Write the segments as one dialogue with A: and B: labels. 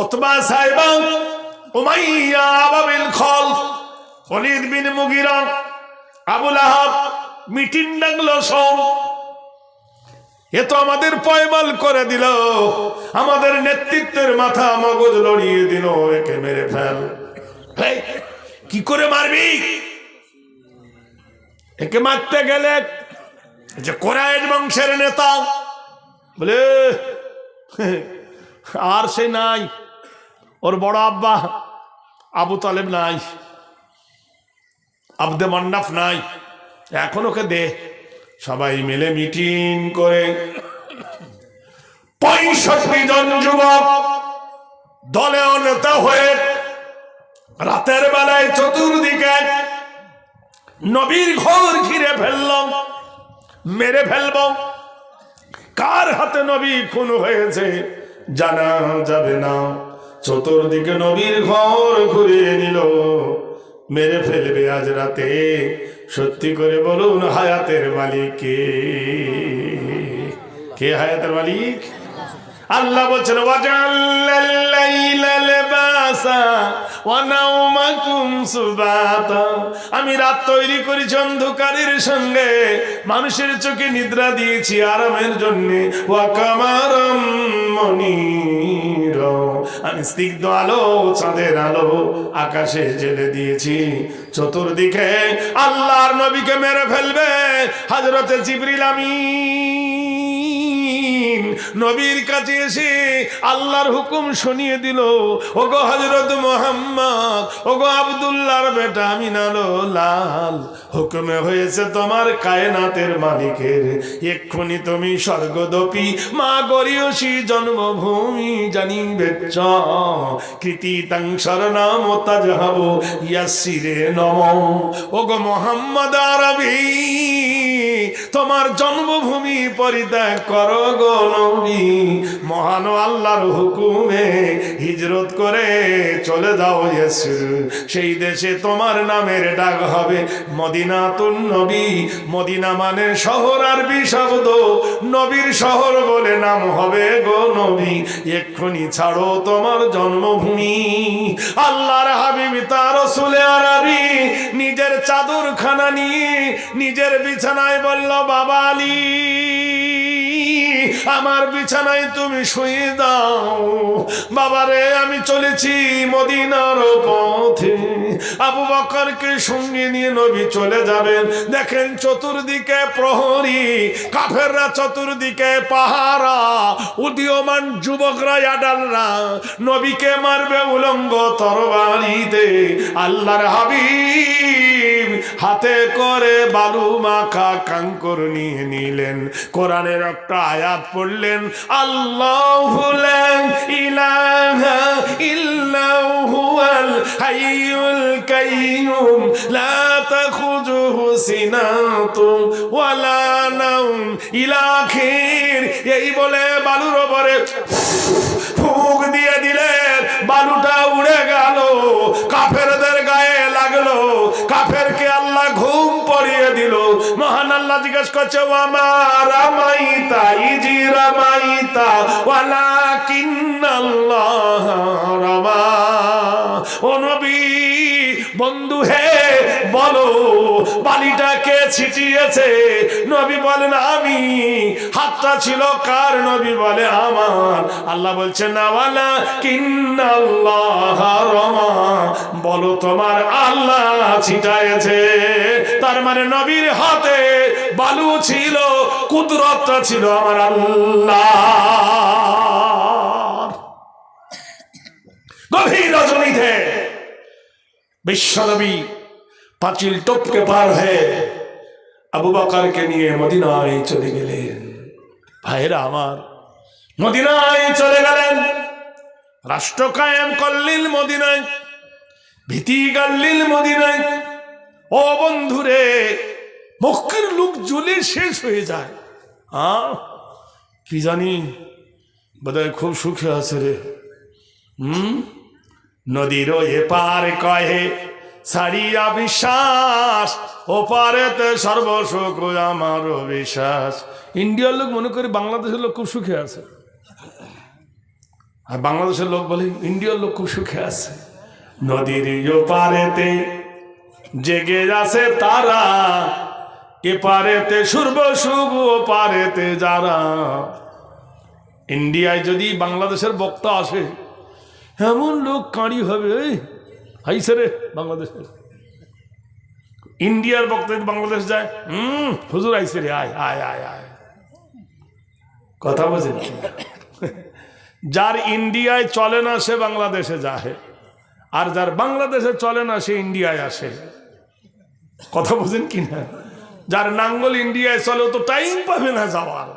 A: ওতবা সাহেবা, উমাইয়া আবাবিল খল অলিদ বিন মুগিরা, আবুল আহাব মিটিং ডাকলো সব। এ তো আমাদের পয়মাল করে দিল, আমাদের নেতৃত্বের মাথা মগজ লড়িয়ে দিল, একে মেরে ফেল। কি করে মারবি? একে মারতে গেলে যে কোরআন বংশের নেতা, বলে আর সে নাই। ওর বড় আব্বা, আবু তালেব নাই, আবদে মন্নাফ নাই, এখন ওকে দে। সবাই মিলে মিটিং করে পঁয়ষট্টি জন যুবক দলে নেতা হয়ে রাতের বেলায় চতুর্দিকে নবীর ঘর ঘিরে ফেললাম মেরে ফেলব। কার হাতে নবী খুন হয়েছে জানা যাবে না। চতুর্দিকে নবীর ঘর ঘুরিয়ে নিল। মেরে ফেলবে আজ রাতে। সত্যি করে বলুন, হায়াতের মালিক কে? কে হায়াতের মালিক? আল্লাহ বলছেন আমি রাত তৈরি করেছি অন্ধকারের সঙ্গে। মানুষের চোখে নিদ্রা দিয়েছি আরামের জন্য। ওয়া কামারাম মনির। আমি স্নিগ্ধ আলো, চাঁদের আলো, আকাশে জেলে দিয়েছি। চতুর্দিকে আল্লাহর নবীকে মেরে ফেলবে হাজরতে জিবরিল আমিন। নবীর কাছে এসে আল্লাহর হুকুম শুনিয়ে দিল, ওগো হজরত মোহাম্মদ, ওগো আবদুল্লাহর বেটা আমিনালো লাল। হুকুমে হয়েছে তোমার কায়নাতের মালিকের। এক্ষুনি তুমি স্বর্গদপি মা গরিয়সী জন্মভূমি জানিবে চ। কৃতি তাংসর নাম তাজহাব ইয়াসিরে নম। ওগো মোহাম্মদ আরবি তোমার জন্মভূমি পরিত্যাগ করো গো মহান আল্লাহর হুকুমে হিজরত করে চলে যাও ইয়েসুর। সেই দেশে তোমার নামের ডাক হবে মদিনাতুন নবী। মদিনা মানে শহর আরবি শব্দ। নবীর শহর বলে নাম হবে গো নবী। এক্ষুনি ছাড়ো তোমার জন্মভূমি। আল্লাহর হাবিবি তার রসুলে আরবি। নিজের চাদর খানা নিয়ে নিজের বিছানায় বলল, বাবা আমার বিছানায় তুমি শুয়ে দাও। বাবারে আমি চলেছি মদিনার পথে। আবু বকরকে সঙ্গে নিয়ে নবী চলে যাবেন। দেখেন চতুর্দিকে প্রহরী, কাফেররা চতুর্দিকে পাহারা। উদীয়মান যুবকরা আডালরা নবীকে মারবে উলঙ্গ তরবারিতে। আল্লাহর হাবিব হাতে করে বালু মাখা কাঙ্কর নিয়ে নিলেন। কোরআনের একটা আয়াত পড়লেন, আল্লাহ ইলাহা ইল্লাহু আল হাইয়ুল কাইয়ুম, লা তাখুযুহু সিনাতুম ওয়ালা নাওম ইলাখির এই বলে বালুর ওপরে ফুক দিয়ে দিলেন, বালুটা উড়ে গেল, কাফেরদের গায়ে লাগল, কাফেরকে আল্লাহ ঘুম পড়িয়ে দিল। মহান আল্লাহ জিজ্ঞেস করছে আমার রামাইতা, ইজি রামাইতা ওয়ালা কিন্নাল্লাহ রামা, ও নবী বন্ধু হে, বলো, বালিটা কে ছিটিয়েছে? নবী বলেন, আমি। হাতটা ছিল কার? নবী বলে, আমার। আল্লাহ বলছে নাওয়ালা কিন্নাল্লাহ রমা। বলো, তোমার আল্লাহ ছিটায়েছে তার মানে নবীর হাতে বালু ছিল, কুদরতটা ছিল আমার আল্লাহ গভীর রজনীতে বিশ্বনবী পাঁচিল টপকে পার হয়ে আবু বাকারকে নিয়ে মদিনায় চলে গেলেন। ভাইরা আমার, মদিনায় চলে গেলেন। রাষ্ট্র কায়েম করলিল মদিনায়, ভীতি গাল্লিল মদিনায়। ও বন্ধুরে, মক্কের লোক জ্বলে শেষ হয়ে যায়। হ্যাঁ কি জানি, বোধহয় খুব সুখে আছে রে। হুম? নদীর এপার কহে ছাড়িয়া বিশ্বাস ওপারেতে সর্বসুখ আমার বিশ্বাস। ইন্ডিয়ার লোক মনে করি বাংলাদেশের লোক খুব সুখে আছে। আর বাংলাদেশের লোক বলে ইন্ডিয়ার লোক খুব সুখে আছে। নদীর পারেতে জেগে আছে তারা এপারেতে সূর্ব শুভ পারেতে যারা। ইন্ডিয়ায় যদি বাংলাদেশের বক্তা আসে এমন লোক কাঁড়ি হবে হাইছে রে বাংলাদেশের ইন্ডিয়ার বক্তা বাংলাদেশ যায়, হুম, হুজুর আইসে রে আয় আয় আয় আয়। কথা বোঝেন যার ইন্ডিয়ায় চলে না, সে বাংলাদেশে যায় আর যার বাংলাদেশে চলে না, সে ইন্ডিয়ায় আসে। কথা বোঝেন কি না? যার নাঙ্গল ইন্ডিয়ায় চলে তো টাইম পাবে না যাওয়ার।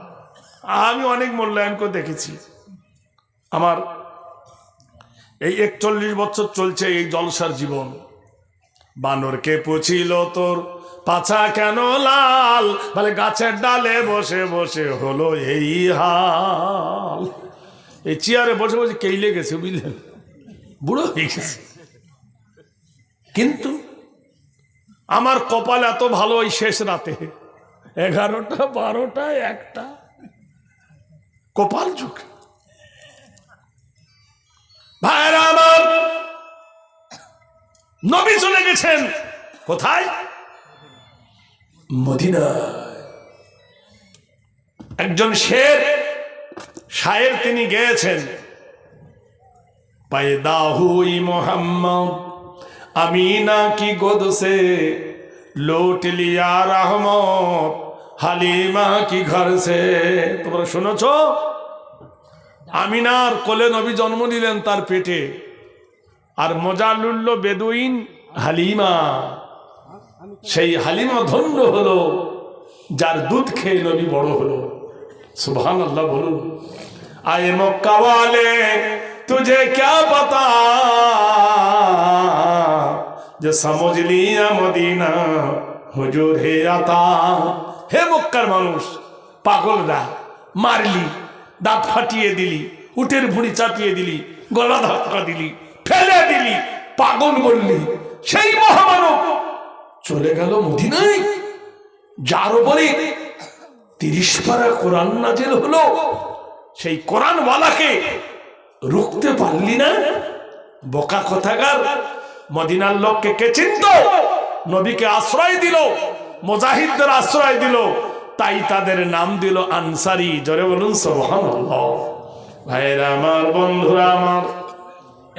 A: আমি অনেক মূল্যায়ন করে দেখেছি। আমার এই একচল্লিশ বছর চলছে এই জলসার জীবন। বানরকে পুছিল তোর? পাছা কেন লাল? বলে গাছের ডালে বসে বসে হলো এই হাল। এই চেয়ারে বসে বসে কেইলে গেছে বুঝলেন? বুড়ো হয়ে গেছে। কিন্তু আমার কপাল এত ভালো ওই শেষ রাতে। এগারোটা, বারোটা, একটা। কপাল যুগ ভাইরা আমার। নবী চলে গেছেন। কোথায়? মদিনা একজন শের, শায়ের তিনি গেয়েছেন। পায়দা হুই মোহাম্মদ, আমি না কি গোদসে লোট লিয়া রহমত, হালিমা কি ঘর সে তোমরা শুনেছো? আমিনার কোলে নবী জন্ম নিলেন তার পেটে। আর মজালুল্ল বেদুইন হালিমা। সেই হালিমা ধন্য হলো, যার দুধ খেয়ে নবী বড় হলো। সুবহান আল্লাহ বলুন, আয়ে মক্কাওয়ালে তুঝে ক্যা পাতা? যে সমজলি মদিনা, হুজুর হে আতা। হে মক্কার মানুষ, পাগলরা, মারলি। দাঁত ফাটিয়ে দিলি, উটের ভুঁড়ি চাপিয়ে দিলি, গলা ধাক্কা দিলি, ফেলে দিলি, পাগল বললি, সেই মহামানব চলে গেল মদিনায়। যার উপরে তিরিশ পারা কোরআন নাজেল হলো, সেই কোরআনওয়ালাকে রুখতে পারলি না। বোকা কথাগার মদিনার লোককে কে চিনত? নবীকে আশ্রয় দিল, মুজাহিদদের আশ্রয় দিল তাই তাদের নাম দিল আনসারি। জোরে বলুন, সুবহানাল্লাহ। ভাইরা আমার, বন্ধুরা আমার,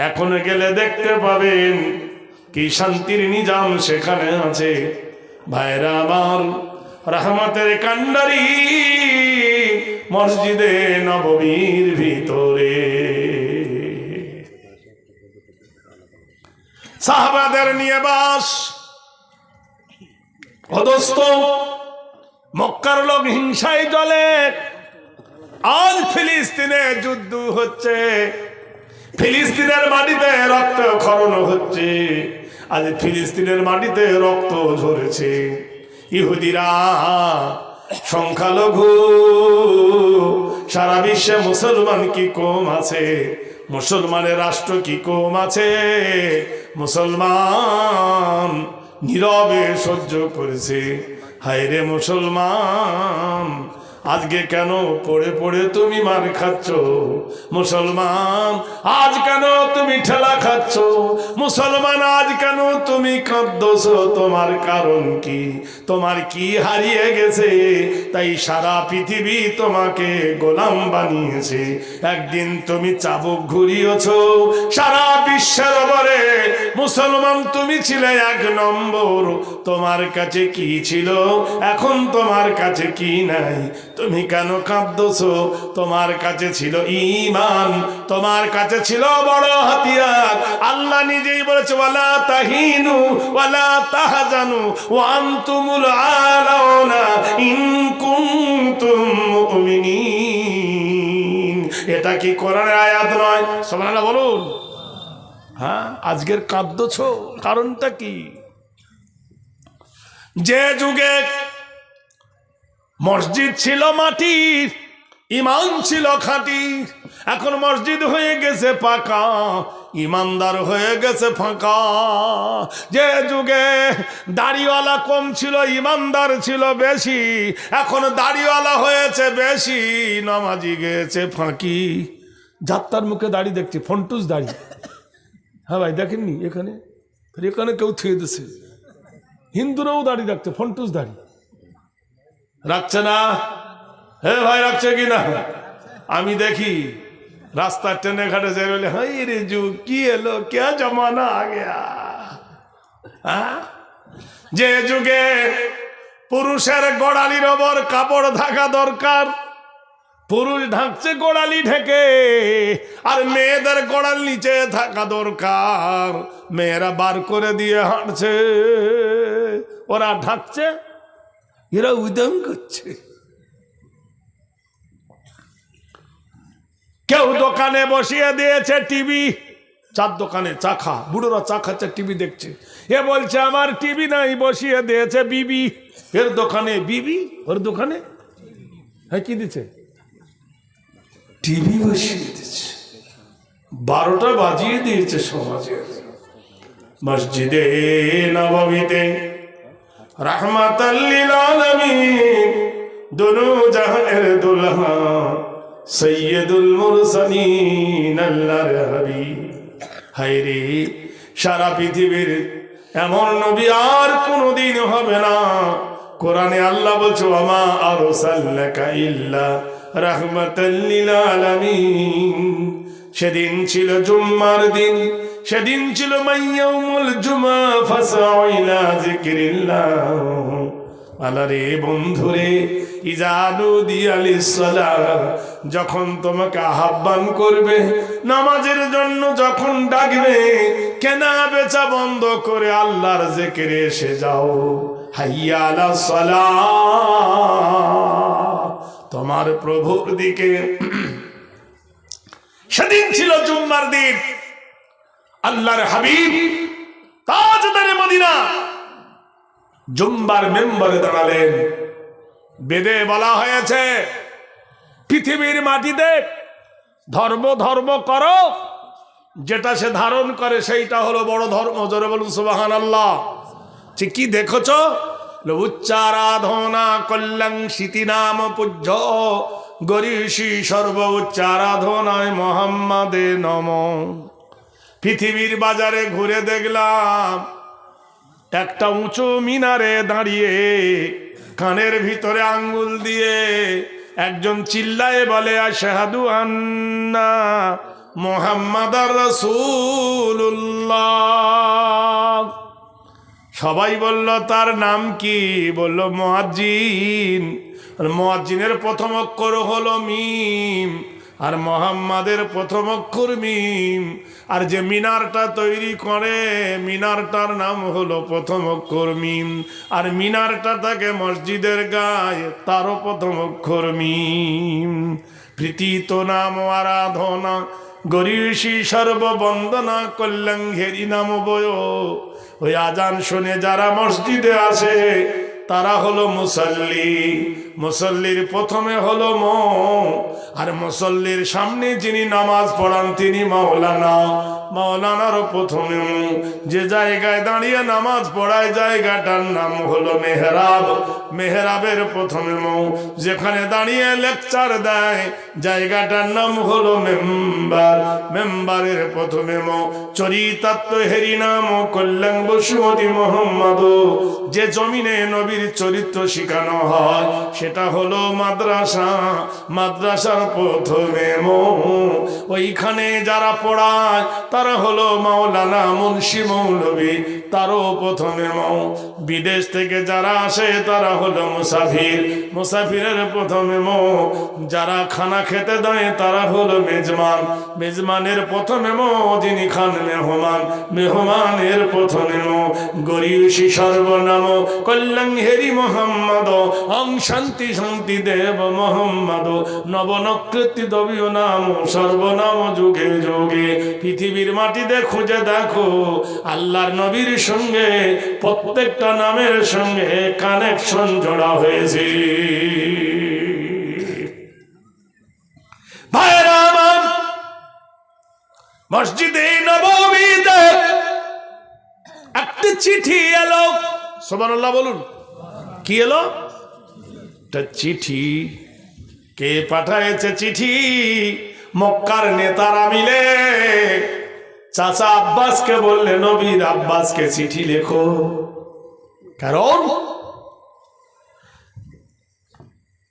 A: এখন গেলে দেখতে পাবেন কি শান্তির নিজাম সেখানে আছে। ভাইরা আমার, রহমতের কান্ডারি মসজিদে নবমীর ভিতরে। সাহাবাদের নিয়ে বাস। অদস্ত মক্কার লোক হিংসায় জলে আজ ফিলিস্তিনে যুদ্ধ হচ্ছে। ফিলিস্তিনের মাটিতে রক্ত খরণ হচ্ছে। আজ ফিলিস্তিনের মাটিতে রক্ত ঝরেছে। ইহুদিরা, সংখ্যালঘু, সারা বিশ্বে মুসলমান কি কম আছে? মুসলমানের রাষ্ট্র কি কম আছে? মুসলমান নীরবে সহ্য করেছে। হায়রে মুসলমান আজকে কেন পড়ে পড়ে তুমি মার খাচ্ছ? মুসলমান, আজ কেন তুমি ঠেলা খাচ্ছ? মুসলমান, আজ কেন তুমি কাঁদছ? তোমার কারণ কি? তোমার কি হারিয়ে গেছে? তাই সারা পৃথিবী তোমাকে গোলাম বানিয়েছে। একদিন তুমি চাবুক ঘুরিয়েছ, সারা বিশ্বের ওপরে। মুসলমান, তুমি ছিলে এক নম্বর। তোমার কাছে কি ছিল? এখন তোমার কাছে কি নাই? তুমি কেন কাঁদছ? তোমার কাছে ছিল ইমান তোমার কাছে ছিল বড় হাতিয়ার। আল্লাহ নিজেই বলেছে, ওয়ালা তাহিনু, ওয়ালা তাহজানু, ওয়া আনতুমুল আলাউনা ইন কুনতুম মুমিনিন। এটা কি কোরআনের আয়াত নয়? সুবহানাল্লাহ বলুন। হ্যাঁ আজকের কাঁদছ কারণটা কি? যে যুগে মসজিদ ছিল মাটির ইমান ছিল খাঁটি এখন মসজিদ হয়ে গেছে পাকা ইমানদার হয়ে গেছে ফাঁকা। যে যুগে দাড়িওয়ালা কম ছিল ইমানদার ছিল বেশি। এখন দাড়িওয়ালা হয়েছে বেশি, নামাজি গেছে ফাঁকি। যাত্রার মুখে দাড়ি দেখছি, ফন্টুস দাড়ি। হ্যাঁ ভাই, দেখেননি এখানে? এখানে কেউ থুয়ে দিছে। হিন্দুরাও দাড়ি দেখছে ফন্টুস দাড়ি। রাখছে না? হে ভাই, রাখছে কি না? আমি দেখি রাস্তার ট্রেনে ঘাটে যাই বলে হাই রে যু কি এলো? কে জমানা আ গয়া? হ্যাঁ? যে যুগে পুরুষের গোড়ালির ওপর কাপড় থাকা দরকার, পুরুষ ঢাকছে গোড়ালি ঢেকে, আর মেয়েদের গোড়াল নিচে থাকা দরকার। মেয়েরা বার করে দিয়ে হাঁটছে, ওরা ঢাকছে এরা উদম করছে। কেউ দোকানে বসিয়ে দিয়েছে টিভি। চার দোকানে চা খা বুড়োরা চা খাচ্ছে টিভি দেখছে। এ বলছে আমার টিভি নাই বসিয়ে দিয়েছে বিবি। এর দোকানে বিবি? ওর দোকানে? হ্যাঁ কি দিচ্ছে? টিভি বসিয়ে দিচ্ছে। বারোটা বাজিয়ে দিয়েছে সমাজের মসজিদে নবমীতে রহমাতাল্লিল সারা পৃথিবীর এমন নবী আর কোনোদিন হবে না। কোরআনে আল্লাহ বলছো আমা আরও ইল্লা রাহমাতাল্লিল সেদিন ছিল জুম্মার দিন। সেদিন ছিল মাইয়াউমুল জুমা ফাসাউ ইলা যিকরিল্লাহ আলারে বন্ধুরে ইজানু দিয়ালিসলা যখন তোমাকে আহ্বান করবে, নামাজের জন্য যখন ডাকবে, কেনা বেচা বন্ধ করে আল্লাহর জেকেরে এসে যাও। হাইয়া আলা সালাহ। তোমার প্রভুর দিকে। সেদিন ছিল জুম্মার দিন। আল্লাহর হাবিব তাজদারে মদিনা। জুম্বার মেম্বারে দাঁড়ালেন। বেদে বলা হয়েছে, পৃথিবীর মাটিতে ধর্ম ধর্ম করো, যেটা সে ধারণ করে সেইটা হলো বড় ধর্ম। জোরে বলুন সুবাহান আল্লাহ যে কি দেখছ? উচ্চারাধনা কল্যাণ নাম পূজ্য। গরিষি সর্ব উচ্চারাধনায় মোহাম্মদে নম। পৃথিবীর বাজারে ঘুরে দেখলাম, একটা উঁচু মিনারে দাঁড়িয়ে কানের ভিতরে আঙ্গুল দিয়ে একজন চিল্লায় বলে, আশাহাদু আন্না মোহাম্মদ রসুল্লাহ সবাই বলল, তার নাম কি? বলল মোয়াজ্জিন আর মোয়াজ্জিনের প্রথম অক্ষর হলো মিম। আর মোহাম্মদের প্রথম অক্ষর আর যে মিনারটা তৈরি করে, মিনারটার নাম হলো প্রথম অক্ষর আর মিনারটা থাকে মসজিদের গায়ে, তারও প্রথম অক্ষর মিম। প্রীতিত নাম আরাধনা গরিষি সর্ববন্দনা, কল্যাণ ঘেরি নাম বয়। ওই আজান শুনে যারা মসজিদে আসে, তারা হলো মুসল্লি। মুসল্লির প্রথমে হলো ম, আর মুসল্লির সামনে যিনি নামাজ পড়ান তিনি মাওলানা। মাওলানার প্রথমে। যে জায়গায় দাঁড়িয়ে নামাজ পড়ায় জায়গাটার নাম হলো মেহরাব। মেহরাবের প্রথমে মৌ, যেখানে দাঁড়িয়ে লেকচার দেয়, জায়গাটার নাম হলো মেম্বার। মেম্বারের প্রথমে মৌ চরিতাত্ম হেরি নাম কল্যাণ বসুমতি মোহাম্মদ যে জমিনে নবীর চরিত্র শিখানো হয় সেটা হলো মাদ্রাসা। মাদ্রাসার প্রথমে মৌ। ওইখানে যারা পড়ায় তারা হলো মাওলানা মুন্সি মৌলবী। তারও প্রথমে মৌ বিদেশ থেকে যারা আসে, তারা হলো মুসাফির। মুসাফিরের প্রথমে মৌ যারা খানা খেতে দেয়, তারা হলো মেজমান। মেজমানের প্রথমে মৌ যিনি খান মেহমান। মেহমানের প্রথমে মৌ গরিয়সী সর্বনাম। কল্যাণ হেরি মোহাম্মদ। অং শান্তি শান্তি দেব মোহাম্মদ। নবনকৃতি দবীয় নাম। সর্বনাম যুগে যুগে। পৃথিবীর মাটিতে খুঁজে দেখো। আল্লাহর নবীর সঙ্গে, প্রত্যেকটা নামের সঙ্গে কানেকশন জোড়া হয়েছে। ভাইরা আমার, মসজিদে নবমীতে একটা চিঠি এলো। সোবানুল্লাহ বলুন, কি এলো? চিঠি। কে পাঠাইছে চিঠি? মক্কার নেতারা মিলে চাচা আব্বাসকে বললে, নবীর আব্বাসকে চিঠি লেখো। কারণ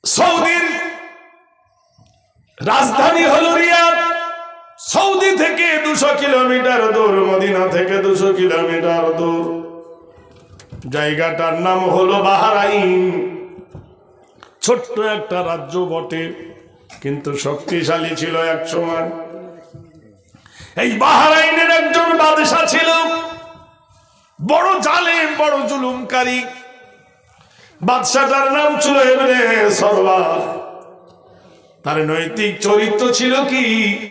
A: সৌদির রাজধানী হল রিয়াদ। সৌদি থেকে দুশো কিলোমিটার দূর, মদিনা থেকে দুশো কিলোমিটার দূর। জায়গাটার নাম হলো বাহারাইন। ছোট্ট একটা রাজ্য বটে, কিন্তু শক্তিশালী ছিল এক সময়। এই বাহারাইনের একজন বাদশা ছিল। বড় জালেম, বড় জুলুমকারী। বাদশাটার নাম ছিল এমনি সরবার তার নৈতিক চরিত্র ছিল কি?